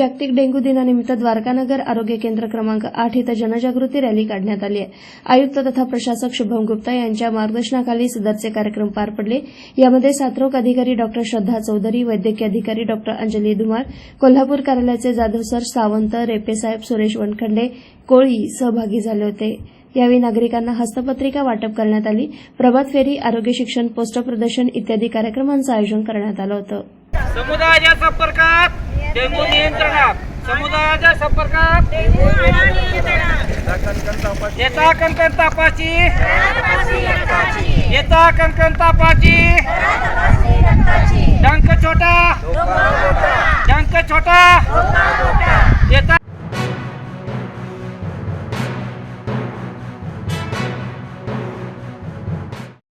जागतिक डेंग्यू दिनानिमित्त द्वारकानगर आरोग्य केंद्र क्रमांक आठ इथं जनजागृती रॅली काढण्यात आली आहे. आयुक्त तथा प्रशासक शुभम गुप्ता यांच्या मार्गदर्शनाखाली सदरचे कार्यक्रम पार पडले. यामध्ये साथरोग अधिकारी डॉक्टर श्रद्धा चौधरी वैद्यकीय अधिकारी डॉक्टर अंजली धुमाळ कोल्हापूर कार्यालयाचे जाधव सर सावंत रेपेसाहेब सुरेश वनखंडे कोळी सहभागी झाले होते. यावेळी नागरिकांना हस्तपत्रिका वाटप करण्यात आली. प्रभात फेरी आरोग्य शिक्षण पोस्टर प्रदर्शन इत्यादी कार्यक्रमांचं आयोजन करण्यात आलं होतं. समुदायाच्या संपर्कात डेंग्यू नियंत्रणात समुदायाच्या संपर्कात. येता कणकण तापाची. येता कणकण तापाची. डंक छोटा. डंक छोटा. येता